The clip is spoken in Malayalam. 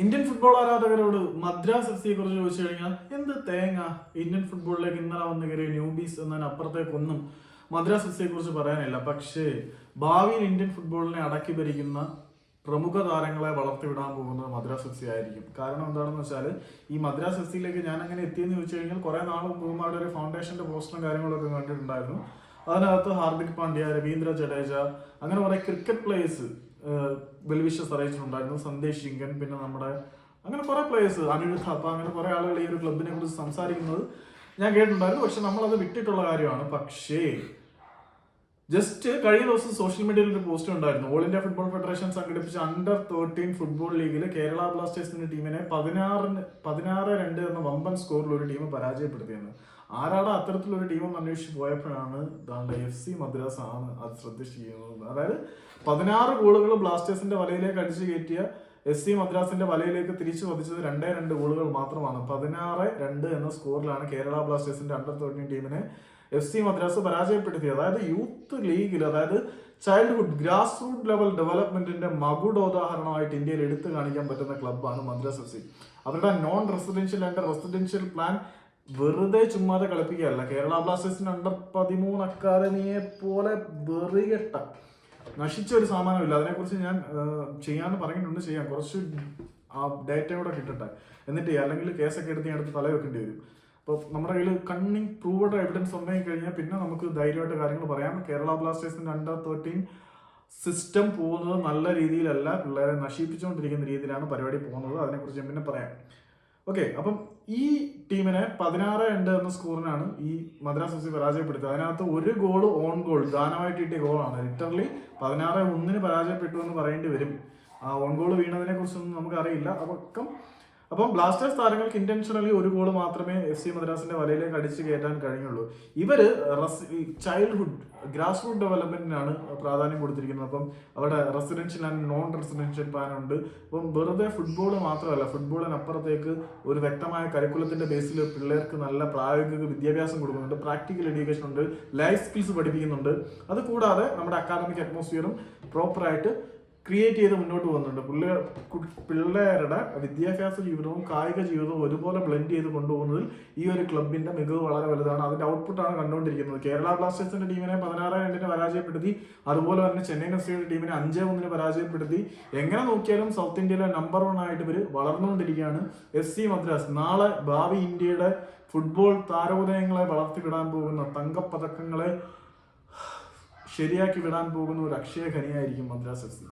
ഇന്ത്യൻ ഫുട്ബോൾ ആരാധകരോട് മദ്രാസ് എഫ് സിയെ കുറിച്ച് ചോദിച്ചു കഴിഞ്ഞാൽ എന്ത് തേങ്ങ? ഇന്ത്യൻ ഫുട്ബോളിലേക്ക് ഇന്നലെ വന്ന് കയറിയ ന്യൂബീസ് എന്നതിനപ്പുറത്തേക്കൊന്നും മദ്രാസ് എഫ് സിയെ കുറിച്ച് പറയാനില്ല. പക്ഷേ ഭാവിയിൽ ഇന്ത്യൻ ഫുട്ബോളിനെ അടക്കി ഭരിക്കുന്ന പ്രമുഖ താരങ്ങളെ വളർത്തിവിടാൻ പോകുന്നത് മദ്രാസ് എഫ് സി ആയിരിക്കും. കാരണം എന്താണെന്ന് വെച്ചാൽ ഈ മദ്രാസ് എഫ് സിയിലേക്ക് ഞാൻ അങ്ങനെ എത്തിയെന്ന് ചോദിച്ചു കഴിഞ്ഞാൽ കുറെ നാൾ മുമ്പ് ഒരു ഫൗണ്ടേഷന്റെ പോസ്റ്ററും കാര്യങ്ങളൊക്കെ കണ്ടിട്ടുണ്ടായിരുന്നു. അതിനകത്ത് ഹാർദിക് പാണ്ഡ്യ രവീന്ദ്ര ജഡേജ അങ്ങനെ കുറെ ക്രിക്കറ്റ് പ്ലേയേഴ്സ് വെൽവിഷസ് അറിയിച്ചിട്ടുണ്ടായിരുന്നു സന്ദേശ് ശിങ്കൻ പിന്നെ നമ്മുടെ അങ്ങനെ കുറെ പ്ലേയേഴ്സ് അനിരുദ്ധ അപ്പ അങ്ങനെ കുറെ ആളുകൾ ഈ ഒരു ക്ലബിനെ കുറിച്ച് സംസാരിക്കുന്നത് ഞാൻ കേട്ടിട്ടുണ്ടായിരുന്നു. പക്ഷെ നമ്മളത് വിട്ടിട്ടുള്ള കാര്യമാണ്. പക്ഷേ ജസ്റ്റ് കഴിഞ്ഞ ദിവസം സോഷ്യൽ മീഡിയയിൽ ഒരു പോസ്റ്റ് ഉണ്ടായിരുന്നു. ഓൾ ഇന്ത്യ ഫുട്ബോൾ ഫെഡറേഷൻ സംഘടിപ്പിച്ച അണ്ടർ തേർട്ടീൻ ഫുട്ബോൾ ലീഗിൽ കേരള ബ്ലാസ്റ്റേഴ്സിന്റെ ടീമിനെ പതിനാറിന് പതിനാറ് രണ്ട് എന്ന വമ്പൻ സ്കോറിൽ ഒരു ടീം പരാജയപ്പെടുത്തിയെന്ന്. ആരാണ് അത്തരത്തിലൊരു ടീം അന്വേഷിച്ച് പോയപ്പോഴാണ് ദാണ്ട എഫ് സി മദ്രാസ് ആണ് അത് ശ്രദ്ധിച്ചിരിക്കുന്നത്. അതായത് പതിനാറ് ഗോളുകൾ ബ്ലാസ്റ്റേഴ്സിന്റെ വലയിലേക്ക് അടിച്ചു കയറ്റിയ എസ് സി മദ്രാസിന്റെ വലയിലേക്ക് തിരിച്ചു പതിച്ചത് രണ്ടേ രണ്ട് ഗോളുകൾ മാത്രമാണ്. പതിനാറ് രണ്ട് എന്ന സ്കോറിലാണ് കേരള ബ്ലാസ്റ്റേഴ്സിന്റെ അണ്ടർ തേർട്ടീൻ ടീമിനെ എഫ് സി മദ്രാസ് പരാജയപ്പെടുത്തി. അതായത് യൂത്ത് ലീഗിൽ അതായത് ചൈൽഡ്ഹുഡ് ഗ്രാസ് റൂട്ട് ലെവൽ ഡെവലപ്മെന്റിന്റെ മകുടോദാഹരണമായിട്ട് ഇന്ത്യയിൽ എടുത്തു കാണിക്കാൻ പറ്റുന്ന ക്ലബ്ബാണ് മദ്രാസ് എഫ് സി. അവരുടെ non residential and residential plan വെറുതെ ചുമ്മാതെ കളിപ്പിക്കുകയല്ല. കേരള ബ്ലാസ്റ്റേഴ്സിന്റെ അണ്ടർ പതിമൂന്ന് അക്കാദമിയെ പോലെ വെറികെട്ട നശിച്ച ഒരു സാമാനമില്ല. അതിനെക്കുറിച്ച് ഞാൻ ചെയ്യാന്ന് പറഞ്ഞിട്ടുണ്ട്. ചെയ്യാം. കുറച്ച് ആ ഡേറ്റ കൂടെ കിട്ടട്ടെ. എന്നിട്ട് അല്ലെങ്കിൽ കേസൊക്കെ എടുത്ത് ഞാൻ എടുത്ത് തല വെക്കേണ്ടി വരും. അപ്പോൾ നമ്മുടെ കയ്യിൽ കണ്ണിങ് പ്രൂവഡ് എവിഡൻസ് ഉണ്ടെങ്കിൽ കഴിഞ്ഞാൽ പിന്നെ നമുക്ക് ധൈര്യമായിട്ട് കാര്യങ്ങൾ പറയാം. കേരള ബ്ലാസ്റ്റേഴ്സിന്റെ അണ്ടർ തേർട്ടീൻ സിസ്റ്റം പോകുന്നത് നല്ല രീതിയിലല്ല. പിള്ളേരെ നശിപ്പിച്ചുകൊണ്ടിരിക്കുന്ന രീതിയിലാണ് പരിപാടി പോകുന്നത്. അതിനെക്കുറിച്ച് ഞാൻ പിന്നെ പറയാം. ഓക്കെ അപ്പം ഈ ടീമിനെ പതിനാറ് രണ്ട് എന്ന സ്കോറിനാണ് ഈ മദ്രാസ് എഫ് സി പരാജയപ്പെടുത്തിയത്. അതിനകത്ത് ഒരു ഗോൾ ഓൺ ഗോൾ ദാനമായിട്ട് കിട്ടിയ ഗോളാണ് ലിറ്ററലി പതിനാറ് ഒന്നിന് പരാജയപ്പെട്ടു എന്ന് പറയേണ്ടി വരും. ആ ഓൺ ഗോൾ വീണതിനെ കുറിച്ചൊന്നും നമുക്കറിയില്ല. അപ്പം അപ്പം ബ്ലാസ്റ്റേഴ്സ് താരങ്ങൾക്ക് ഇന്റൻഷനലി ഒരു ഗോൾ മാത്രമേ എഫ് സി മദ്രാസിന്റെ വലയിലേക്ക് അടിച്ചു കയറ്റാൻ കഴിഞ്ഞുള്ളൂ ഇവർ ചൈൽഡ്ഹുഡ് ഗ്രാസ് റൂട്ട് ഡെവലപ്മെന്റിനാണ് പ്രാധാന്യം കൊടുത്തിരിക്കുന്നത്. അപ്പം അവിടെ residential and non residential plan ഉണ്ട്. അപ്പം വെറുതെ ഫുട്ബോൾ മാത്രമല്ല ഫുട്ബോളിനപ്പുറത്തേക്ക് ഒരു വ്യക്തമായ കരിക്കുലത്തിന്റെ ബേസിൽ പിള്ളേർക്ക് നല്ല പ്രായോഗിക വിദ്യാഭ്യാസം കൊടുക്കുന്നുണ്ട്. പ്രാക്ടിക്കൽ എഡ്യൂക്കേഷൻ ഉണ്ട്. ലൈഫ് സ്കിൽസ് പഠിപ്പിക്കുന്നുണ്ട്. അതുകൂടാതെ നമ്മുടെ അക്കാദമിക് അറ്റ്മോസ്ഫിയറും പ്രോപ്പറായിട്ട് ക്രിയേറ്റ് ചെയ്ത് മുന്നോട്ട് പോകുന്നുണ്ട്. പിള്ളേർ പിള്ളേരുടെ വിദ്യാഭ്യാസ ജീവിതവും കായിക ജീവിതവും ഒരുപോലെ ബ്ലെൻഡ് ചെയ്ത് കൊണ്ടുപോകുന്നതിൽ ഈ ഒരു ക്ലബിന്റെ മികവ് വളരെ വലുതാണ്. അതിന്റെ ഔട്ട്പുട്ടാണ് കണ്ടുകൊണ്ടിരിക്കുന്നത്. കേരള ബ്ലാസ്റ്റേഴ്സിന്റെ ടീമിനെ പതിനാറ് രണ്ടിന് പരാജയപ്പെടുത്തി അതുപോലെ തന്നെ ചെന്നൈ എഫ് ടീമിനെ അഞ്ച് ഒന്നിന് പരാജയപ്പെടുത്തി. എങ്ങനെ നോക്കിയാലും സൗത്ത് ഇന്ത്യയിലെ നമ്പർ വൺ ആയിട്ട് ഇവർ വളർന്നുകൊണ്ടിരിക്കുകയാണ്. എസ് സി മദ്രാസ് നാളെ ഭാവി ഇന്ത്യയുടെ ഫുട്ബോൾ താരോദയങ്ങളെ വളർത്തിവിടാൻ പോകുന്ന തങ്കപ്പതക്കങ്ങളെ ശരിയാക്കി വിടാൻ പോകുന്ന ഒരു അക്ഷയ ഖനിയായിരിക്കും മദ്രാസ് എഫ് സി